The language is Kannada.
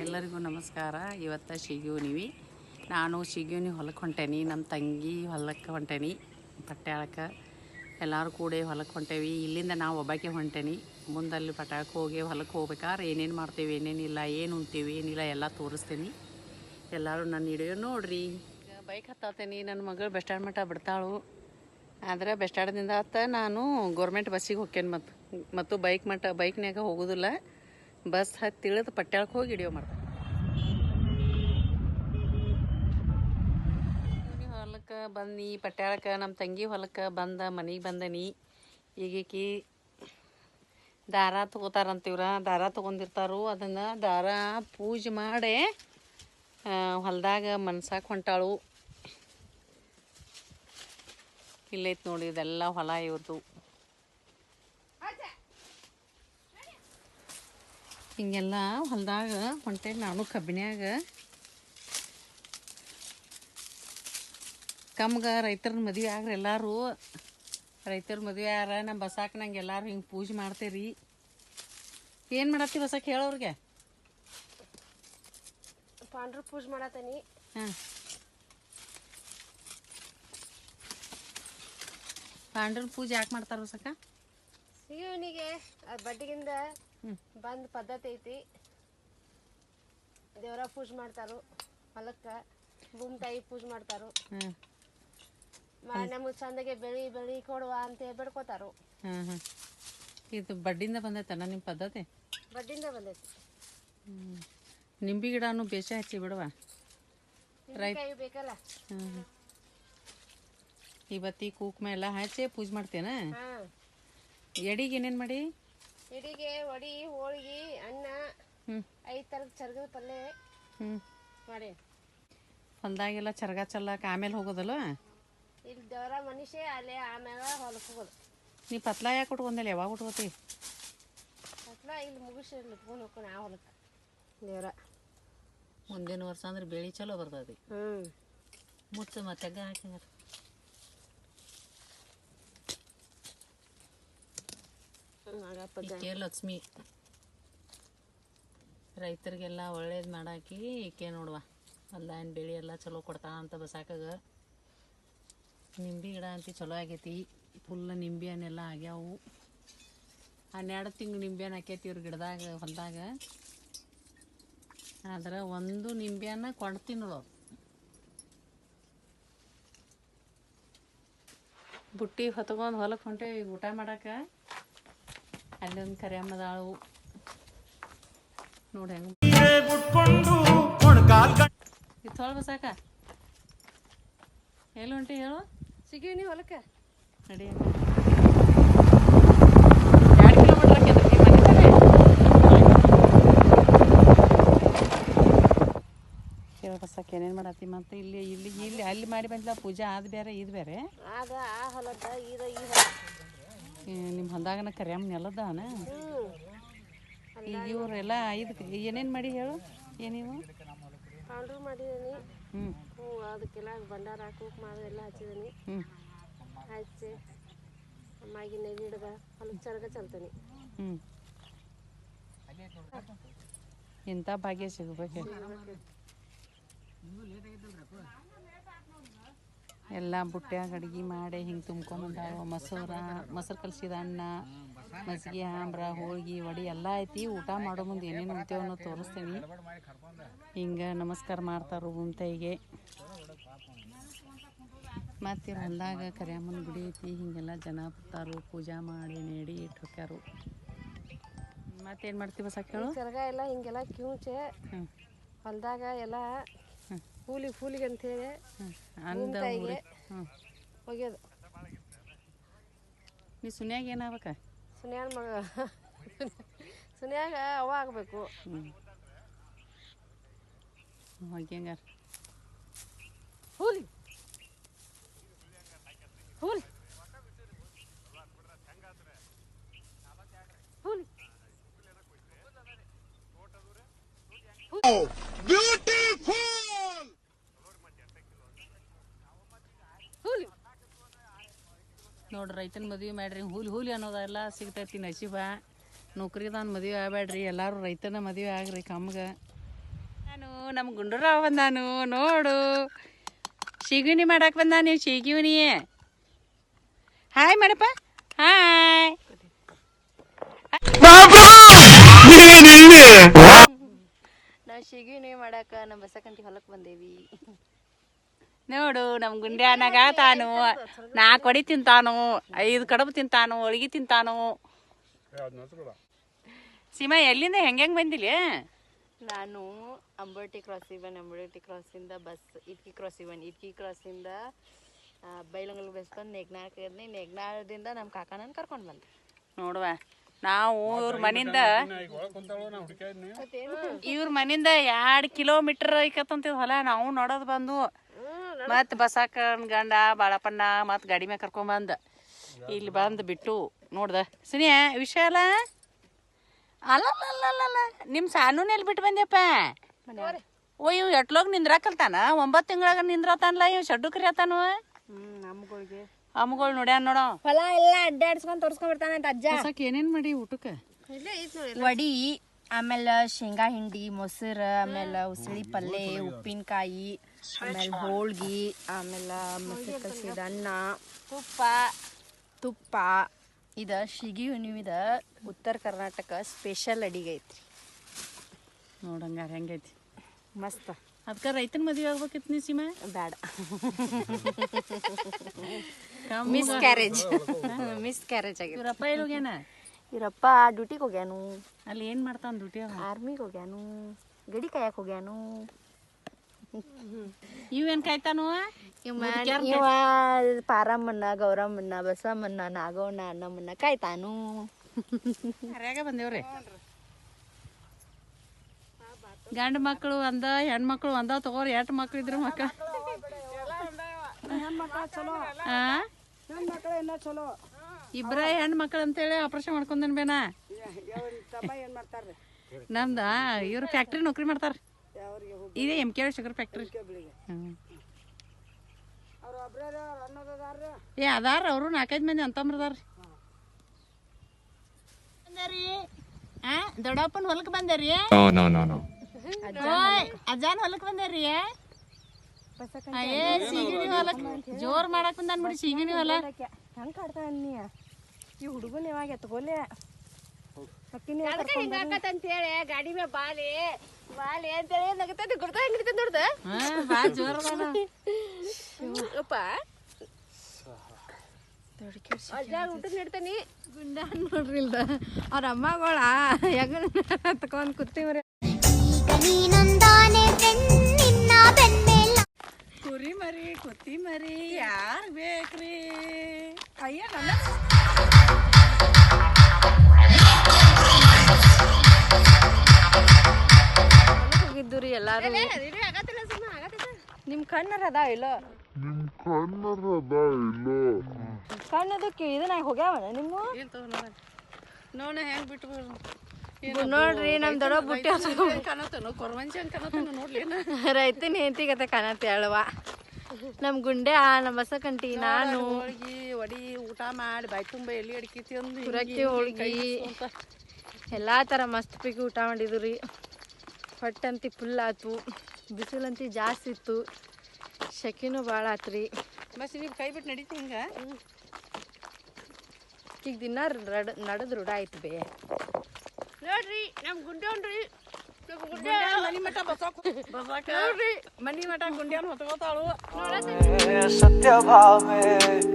ಎಲ್ಲರಿಗೂ ನಮಸ್ಕಾರ. ಇವತ್ತು ಶಿಗ್ಯೂನಿವಿ. ನಾನು ಶಿಗ್ಯೂನಿ ಹೊಲಕ್ಕೆ ಹೊಂಟೇನಿ ನಮ್ಮ ತಂಗಿ ಹೊಲಕ್ಕೆ ಹೊಂಟೇನಿ, ಪಟ್ಯಾಳಕ್ಕೆ. ಎಲ್ಲರೂ ಕೂಡಿ ಹೊಲಕ್ಕೆ ಹೊಂಟೇವಿ. ಇಲ್ಲಿಂದ ನಾವು ಒಬ್ಬಾಕೆ ಹೊಂಟೇನಿ. ಮುಂದಲ್ಲಿ ಪಟ್ಯಾಳಕ್ಕೆ ಹೋಗಿ ಹೊಲಕ್ಕೆ ಹೋಗ್ಬೇಕಾದ್ರೆ ಏನೇನು ಮಾಡ್ತೀವಿ ಏನೇನಿಲ್ಲ ಏನು ಉಣ್ತೀವಿ ಏನಿಲ್ಲ ಎಲ್ಲ ತೋರಿಸ್ತೀನಿ. ಎಲ್ಲರೂ ನನ್ನ ಹಿಡಿಯೋ ನೋಡ್ರಿ. ಬೈಕ್ ಹತ್ತಾತೇನಿ. ನನ್ನ ಮಗಳು ಬಸ್ ಸ್ಟ್ಯಾಂಡ್ ಮಟ್ಟ ಬಿಡ್ತಾಳು. ಆದ್ರೆ ಬೆಸ್ಟಾಡದಿಂದ ಆತ ನಾನು ಗೌರ್ಮೆಂಟ್ ಬಸ್ಸಿಗೆ ಹೋಗ್ತೇನೆ ಮತ್ತು ಮತ್ತು ಬೈಕ್ ಮಟ್ಟ ಬೈಕ್ನ್ಯಾಗ ಹೋಗೋದಿಲ್ಲ. ಬಸ್ ಹತ್ತಿ ಇಳಿದು ಪಟ್ಯಾಳಕ್ಕೆ ಹೋಗಿ ಇಡಿಯೋ ಮಾಡ್ತಾರೆ ಹೊಲಕ್ಕೆ ಬಂದು ಪಟ್ಯಾಳಕ್ಕೆ ನಮ್ಮ ತಂಗಿ ಹೊಲಕ್ಕೆ ಬಂದ, ಮನೆಗೆ ಬಂದನಿ ಈಗೀಕಿ ದಾರ ತೊಗೋತಾರಂತೀವ್ರ? ದಾರ ತೊಗೊಂಡಿರ್ತಾರು, ಅದನ್ನು ದಾರ ಪೂಜೆ ಮಾಡಿ ಹೊಲದಾಗ ಮನ್ಸಾಕ ಹೊಂಟಾಳು. ಇಲ್ಲೈತೆ ನೋಡಿ ಇದೆಲ್ಲ ಹೊಲ ಇವತ್ತು. ಹಿಂಗೆಲ್ಲ ಹೊಲದಾಗ ಹೊಂಟೆ ನಾನು ಕಬ್ಬಿನ್ಯಾಗ. ಕಮ್ಗೆ ರೈತರ ಮದುವೆ ಆಗ್ರಿ ಎಲ್ಲರೂ. ರೈತರ ಮದುವೆ ಆಗ್ರ ನಮ್ಮ ಬಸಾಕ ನಂಗೆ ಎಲ್ಲರೂ ಹಿಂಗೆ ಪೂಜೆ ಮಾಡ್ತೇರಿ. ಏನು ಮಾಡತ್ತಿ ಬಸಾಕ ಹೇಳೋರಿಗೆ? ಪಾಂಡ್ರ ಪೂಜೆ ಮಾಡತ್ತೀನಿ. ಹಾಂ. ಪಾಂಡ್ರನ ಪೂಜೆ ಯಾಕೆ ಮಾಡ್ತಾರ ಸಕ ಶಿವನಿಗೆ ಬಡ್ಡಿಗಿಂದ ಬಂದ ಪದ್ಧತಿ ಐತಿ. ದೇವರ ಪೂಜೆ ಮಾಡ್ತಾರು ಹೊಲಕ್ಕ ಭೂಮಿ ತಾಯಿ ಪೂಜೆ ಮಾಡ್ತಾರು. ನಮ್ಗ ಚಂದಗೆ ಬೆಳಿ ಬೆಳಿ ಕೊಡುವ ಅಂತ ಬೇಡ್ಕೋತಾರು. ಇದು ಬಡ್ಡಿಂದ ಬಂದೈತನ ನಿಮ್ಮ ಪದ್ಧತಿ? ಬಡ್ಡಿಂದ ಬಂದೈತಿ. ನಿಂಬೆ ಗಿಡನೂ ಬೇಷ ಹಚ್ಚಿ ಬಿಡುವ? ಬೇಕಲ್ಲ? ಇವತ್ತಿ ಕುಕ್ಮ ಎಲ್ಲ ಹಚ್ಚಿ ಪೂಜೆ ಮಾಡ್ತೇನ. ಹಾ ಎಡಿಗೆ ಏನೇನು ಮಾಡಿ? ಎಡಿಗೆ ಒಡಿ ಹೋಳಿಗೆ ಅನ್ನ ಹ್ಞೂ ಐದ್ ತರದ ಚರ್ಗದ ಪಲ್ಯ ಹ್ಞೂ ಮಾಡಿ. ಹೊಲ್ದಾಗೆಲ್ಲ ಚರ್ಗ ಚಲ್ಲಕ್ ಆಮೇಲೆ ಹೋಗೋದಲ್ಲ ಇಲ್ಲಿ ದೇವರ ಮನುಷ್ಯ ಅಲ್ಲೇ ಆಮೇಲೆ ಹೊಲಕ್ಕೆ ಹೋಗೋದು. ನೀ ಪತ್ಲ ಯಾಕೆ ಉಟ್ಕೊಂಡಲ್ಲ ಯಾವಾಗ ಉಟ್ಕೋತಿ? ಪತ್ಲ ಇಲ್ಲಿ ಮುಗಿಸಿ ಇಟ್ಕೊಂಡು ಹೋಗ್ಕೊಂಡು ಆ ಹೊಲಕ್ಕೆ ದೇವರ. ಮುಂದಿನ ವರ್ಷ ಅಂದ್ರೆ ಬೆಳೆ ಚಲೋ ಬರ್ತದೆ. ಹ್ಞೂ ಮುಚ್ಚ ಮತ್ತೆ ಹಾಕಿದಾರ ಈಕೆ ಲಕ್ಷ್ಮಿ. ರೈತರಿಗೆಲ್ಲ ಒಳ್ಳೇದು ಮಾಡಾಕಿ ಈಕೆ ನೋಡುವ. ಹೊಲ್ದಾಗಿನ ಬೆಳೆ ಎಲ್ಲ ಚಲೋ ಕೊಡ್ತಾಳ ಅಂತ ಬಸಾಕಾಗ. ನಿಂಬೆ ಗಿಡ ಅಂತ ಚಲೋ ಆಗೈತಿ. ಫುಲ್ ನಿಂಬೆ ಹಣ್ಣೆಲ್ಲ ಆಗ್ಯಾವು. ಹನ್ನೆರಡು ತಿಂಗಳು ನಿಂಬೆ ಹಣ್ಣು ಹಾಕೈತಿ ಇವ್ರ ಗಿಡದಾಗ, ಹೊಲದಾಗ. ಆದ್ರೆ ಒಂದು ನಿಂಬೆ ಹಣ್ಣು ಕೊಡ್ತೀನಿ ನೋಡು ಬುಟ್ಟಿ ಹೊತ್ಕೊಂಡು ಹೊಲಕ್ಕೆ ಹೊಂಟೇವಿ ಊಟ ಮಾಡಕ್ಕೆ ಅಲ್ಲೊಂದು ಕರಿಯಮ್ಮದಾಳು ನೋಡಿ ಹೆಂಗೆ ಇದು ತೊಳ್ ಬಸಾಕ ಎಲ್ಲಿ ಹೊಂಟಿ ಹೇಳು. ಸಿಗೀವಿ ನೀವು ಹೊಲಕ್ಕೆ? ನಡಿ ಬಸಾಕ ಏನೇನು ಮಾಡತ್ತಿ ಮತ್ತೆ ಇಲ್ಲಿ ಇಲ್ಲಿ ಇಲ್ಲಿ ಅಲ್ಲಿ ಮಾಡಿ ಬಂದಿಲ್ಲ ಪೂಜೆ ಅದು ಬೇರೆ ಇದು ಬೇರೆ ಆಗ ಆ ಹೊಲದ ಈಗ ಈ ಹೊಲ ನಿಮ್ಮ ಹೊಲ್ದಾಗನ ಕರಿಯಮ್ಮ ನೆಲದಾನ ಈಗ ಇವರೆಲ್ಲ ಐದು ಏನೇನು ಮಾಡಿ ಹೇಳು? ಏನಿವು ಪೌಡ್ರ್ ಮಾಡಿದೀನಿ. ಹ್ಞೂ ಅದಕ್ಕೆಲ್ಲ ಭಂಡಾರ ಹಾಕೋಕೆ ಮಾಡಿ ಎಲ್ಲ ಹಚ್ಚಿದೀನಿ. ಹ್ಞೂ ಹಚ್ಚಿ ಅಮ್ಮಾಗಿ ನೆಲೆ ಹಿಡ್ದ ಅಲ್ಲಿ ಚರಗ ಚಲ್ತೀನಿ. ಹ್ಞೂ ಇಂಥ ಭಾಗ್ಯ ಸಿಗ್ಬೇಕು. ಎಲ್ಲ ಬುಟ್ಟ್ಯಾಗ ಅಡ್ಗೆ ಮಾಡಿ ಹಿಂಗೆ ತುಂಬ್ಕೊಂಬಂದಾವ ಮೊಸರ ಮೊಸರು ಕಲಸಿದ ಅನ್ನ ಮಜ್ಜಿಗೆ ಆಂಬ್ರ ಹೋಳ್ಗೆ ವಡಿ ಎಲ್ಲ ಐತಿ. ಊಟ ಮಾಡೋ ಮುಂದೆ ಏನೇನು ಉಂತೇವೆ ಅನ್ನೋ ತೋರಿಸ್ತೀನಿ. ಹಿಂಗೆ ನಮಸ್ಕಾರ ಮಾಡ್ತಾರೋ ಗುಂತೈಗೆ ಮತ್ತು ಹೊಲ್ದಾಗ ಕರಿಯಮ್ಮನ ಗುಡಿ ಐತಿ. ಹಿಂಗೆಲ್ಲ ಜನ ಬರ್ತಾರು. ಪೂಜಾ ಮಾಡಿ ನೇಡಿ ಇಟ್ಟು ಹೋಗ್ಯಾರು ಮತ್ತೇನು ಮಾಡ್ತೀವಿ ಸಾಕು ಎಲ್ಲ ಹಿಂಗೆಲ್ಲ ಕ್ಯೂಚೆ. ಹೊಲ್ದಾಗ ಎಲ್ಲ. ಕೂಲಿ ಕೂಲಿಗೆ ಅಂತೇಳಿ ಹ್ಞೂ ಅಂದ ಹ್ಞೂ ಒಗ್ಯೋದು ನೀ ಸುನ್ಯಾಗ ಏನಾಗ್ಬೇಕ ಸುನ್ಯಾನ ಮಗ. ಸುನ್ಯಾಗ ಅವ ಆಗಬೇಕು. ಹ್ಞೂ ಹೋಗ್ಯಂಗಾರ ಹೂಲಿ ಹೂಲಿ ಕೂಲಿ. ನೋಡ್ರಿ ರೈತನ ಮದುವೆ ಮಾಡ್ರಿ. ಹೂಲಿ ಹೂಲಿ ಅನ್ನೋದೆಲ್ಲ ಸಿಗ್ತೈತಿ ನಶೀಬ. ನೌಕರಿದಾನ ಮದುವೆ ಆಗಬೇಡ್ರಿ ಎಲ್ಲರೂ ರೈತನ ಮದುವೆ ಆಗ್ರಿ ಕಮ್ಗೆ ನಾನು ನಮ್ಮ ಗುಂಡೂರಾವ್ ಬಂದಾನು ನೋಡು. ಶಿಗುನಿ ಮಾಡಕ್ಕೆ ಬಂದಾನು ಶಿಗುನಿ ಹಾಯ್ ಮಾಡಪ್ಪ. ಹಾಯ್ ನಾವು ಶಿಗಿನಿ ಮಾಡಾಕ ನಮ್ಮ ಬಸಕಂತಿ ಹೊಲಕ್ಕೆ ಬಂದೇವಿ. ನೋಡು ನಮ್ಮ ಗುಂಡ್ಯಾನಾಗ ತಾನು ನಾಲ್ಕು ಕೊಡಿ ತಿಂತಾನು ಐದು ಕಡಬು ತಿಂತಾನು ಹೋಳಿಗೆ ತಿಂತಾನು. ಸೀಮ ಎಲ್ಲಿಂದ ಹೆಂಗೆ ಹೆಂಗೆ ಬಂದಿಲ್ಲ ನಾನು ಅಂಬರ್ಟಿ ಕ್ರಾಸಿಗೆ ಬಂದು ಅಂಬರ್ಟಿ ಕ್ರಾಸಿಂದ ಬಸ್ ಇಟ್ಕಿ ಕ್ರಾಸಿಗೆ ಬಂದು ಇಟ್ಕಿ ಕ್ರಾಸಿಂದ ಬೈಲಂಗಲ್ ಬಸ್ ಬಂದು ನೆಗ್ನಾಳಕ್ಕೆ ಇದ್ನಿ ನೆಗ್ನಾಳದಿಂದ ನಮ್ಮ ಕಾಕನನ್ನು ಕರ್ಕೊಂಡು ಬಂದೆ. ನೋಡುವ. ನಾವು ಇವ್ರ ಮನಿಂದ ಇವ್ರ ಮನಿಂದ ಎರಡು ಕಿಲೋಮೀಟರ್ ಐಕತ್ತಂತಿದ್ ಹೊಲ ನಾವು ನೋಡೋದು ಬಂದು ಮತ್ತು ಬಸಾಕ ಗಂಡ ಬಾಳಪ್ಪಣ್ಣ ಮತ್ ಗಾಡಿ ಮ್ಯಾಗ ಕರ್ಕೊಂಬಂದ ಇಲ್ಲಿ ಬಂದು ಬಿಟ್ಟು ನೋಡ್ದ. ಸುನಿಯ ವಿಷಯ ಅಲ್ಲ? ಅಲ್ಲಲ್ಲ ನಿಮ್ಮ ಸಾನೂನ್ ಎಲ್ಲಿ ಬಿಟ್ಟು ಬಂದ್ಯಪ್ಪ? ಓ ಇವ್ ಎಟ್ಲೋಗ್ ನಿಂದ್ರಾಕಲ್ತಾನ ಒಂಬತ್ತು ತಿಂಗಳಾಗ ನಿಂದ್ರತಾನಲ್ಲ ಇವ್ ಶಡ್ಡು ಕರಿಯತಾನು? ಅಮ್ಮಗಳು ನೋಡ್ಯಾನ ನೋಡೋ. ಹೊಲ ಎಲ್ಲ ಅಡ್ಡಾಡ್ಸ್ಕೊಂಡು ತೋರ್ಸ್ಕೊಂಡ್ ಬರ್ತಾನೆ ಅಂತ ಅಜ್ಜ ಏನೇನ್ ಮಾಡಿ ಊಟಕ್ಕೆ? ವಡಿ ಆಮೇಲೆ ಶೇಂಗಾ ಹಿಂಡಿ ಮೊಸರು ಆಮೇಲೆ ಉಸಳಿ ಪಲ್ಲೆ ಉಪ್ಪಿನಕಾಯಿ ಆಮೇಲೆ ಹೋಳ್ಗಿ ಆಮೇಲೆ ಮೊಸರು ಕಸಿದ ಅನ್ನ ತುಪ್ಪ. ತುಪ್ಪ. ಇದು ಶಿಗಿ ಹುಣ್ಣಿಮಿದ ಉತ್ತರ ಕರ್ನಾಟಕ ಸ್ಪೆಷಲ್ ಅಡಿಗೆ ಐತಿ ನೋಡಂಗಾರ ಹೆಂಗೈತಿ. ಮಸ್ತ್. ಅದಕ್ಕೆ ರೈತನ ಮದುವೆ ಆಗ್ಬೇಕಿತ್ತು ನೀ ಸೀಮೆ? ಬೇಡ ಮಿಸ್ ಕ್ಯಾರೇಜ್ ಮಿಸ್ ಕ್ಯಾರೇಜ್ ಆಗಿದೆ ರಪ್ಪ ಎಲ್ಲಿ ಇವರಪ್ಪ ಡ್ಯೂಟಿಗೆ ಹೋಗ್ಯಾನು. ಅಲ್ಲಿ ಏನು ಮಾಡ್ತಾನೆ ಡ್ಯೂಟಿ ಆರ್ಮಿಗೆ ಹೋಗ್ಯಾನು. ಗಡಿ ಕಾಯಕ್ಕೆ ಹೋಗ್ಯಾನು. ಇವೇನು ಕಾಯ್ತಾನು ಇವ ಪಾರಮ್ಮನ್ನ ಗೌರಮ್ಮನ್ನ ಬಸವಮ್ಮನ್ನ ನಾಗವಣ್ಣ ಅಣ್ಣಮ್ಮನ್ನ ಕಾಯ್ತಾನು. ಹರ್ಯಾಗ ಬಂದೇವ್ರಿ. ಗಂಡ ಮಕ್ಕಳು ಒಂದ ಹೆಣ್ಮಕ್ಳು ಒಂದ ತಗೋರಿ ಎಟ್ ಮಕ್ಳು ಇದ್ರು ಮಕ್ಕಳು ಆ ಇಬ್ರ ಹೆಣ್ಣು ಮಕ್ಕಳು ಅಂತೇಳಿ ಆಪರೇಷನ್ ಮಾಡ್ಕೊಂಡೇನ್ ಬೇನಾ? ನಮ್ದ ಇವ್ರು ಫ್ಯಾಕ್ಟ್ರಿ ನೌಕರಿ ಮಾಡ್ತಾರ ಇದೇ ಎಂ ಕೆ ಶುಗರ್ ಫ್ಯಾಕ್ಟ್ರಿ ಏ ಅದಾರ ಅವರು ನಾಲ್ಕೈದು ಮಂದಿ ಅಂತಂಬ್ರದಾರ್ರಿ ಬಂದಾರಿ? ಆ ದೊಡ್ಡಪ್ಪನ ಹೊಲಕ್ಕೆ ಬಂದರಿ? ಅಜ್ಜಾನ್ ಹೊಲಕ್ಕೆ ಬಂದಾರಿ? ಏ ಸೀಗಿಣಿ ಹೊಲಕ್ ಜೋರ್ ಮಾಡಕ್ ಬಂದ್ ಬಿಡಿ ಸೀಗಿಣಿ ಹೊಲ. ಹೆಂಗ್ ಕಾಡ್ತಾ ಅನ್ನಿ ಈ ಹುಡುಗನ ಯಾವಾಗ ಎತ್ಕೊಲೆ? ಹೇಳಿ ಗಾಡಿ ಮೇಲೆ ಬಾಲಿ ಬಾಲಿ ಅಂತೇಳಿ ನಗತೈತಿ ಗುಡ್ದ ಹೆಂಗ್ ಹಿಡಿತೈತಿ ನೋಡ್ದ ಹಾ ಬಾ ಜೋರ್. ಅಪ್ಪ. ಊಟದ ನೀಡ್ತಾನಿ. ಗುಂಡ ನೋಡ್ರಿ ಇಲ್ದ ಅವ್ರ ಅಮ್ಮಗಳ ಹೆಂಗ ತಕೊಂಡ್ ಕೂತೀವ್ರಿ? ಕುರಿ ಮರಿ ಕುತ್ತಿ ಮರಿ ಯಾರ್ ಬೇಕ್ರಿ? ಅಯ್ಯ ನನ್ನ ಹೋಗಿದ್ದು ರೀ ಎಲ್ಲಾರು ನಿಮ್ ಕಣ್ಣರ ಅದ ಇಲ್ಲೋ? ಕಣ್ಣದಕ್ಕೆ ಇದನ್ನ ಹೋಗ್ಯಾವನ ನಿಮ್ಮ ನೋಡ ಹೆಂಗ್ ಬಿಟ್ಟು ನೋಡ್ರಿ ನಮ್ ದೊಡ್ಡ ಬುಟ್ಟಿ ಕನತನು ಕೊರವಂಜಿ ಹಂಗ್ ಕನತನು ನೋಡ್ಲೇನ ರೈತನ ಹೆಂಡತಿಗತೆ ಕಾಣತ್ತೆ ಅಳವ. ನಮ್ ಗುಂಡೆ ನಮ್ಮ ಬಸಕಂಟಿ ನಾನು. ಹೋಳ್ಗಿ ಒಡಿ ಊಟ ಮಾಡಿ ಬಾಯ್ ತುಂಬ ಎಲ್ಲಿ ಅಡಿಕೆ ತಿಂದು ಹುರಕ್ಕಿ ಹೋಳ್ಗಿ. ಎಲ್ಲಾ ತರ ಮಸ್ತ್ ಪಿಗಿ ಊಟ ಮಾಡಿದ್ರಿ ರೀ. ಹೊಟ್ಟಂತಿ ಫುಲ್ ಆತು. ಬಿಸಿಲಂತಿ ಜಾಸ್ತಿ ಇತ್ತು. ಶೆಕಿನೂ ಭಾಳ ಆತ್ರಿ ಬಸ್ ನೀವು ಕೈ ಬಿಟ್ಟು ನಡೀತಿ ಹಿಂಗ? ಈಗ ದಿನ ನಡದ್ ನಡೆದ್ ರೂಢ ಆಯ್ತು ಬೇ. ನೋಡ್ರಿ ನಮ್ ಗುಂಡೆ सत्य भाव में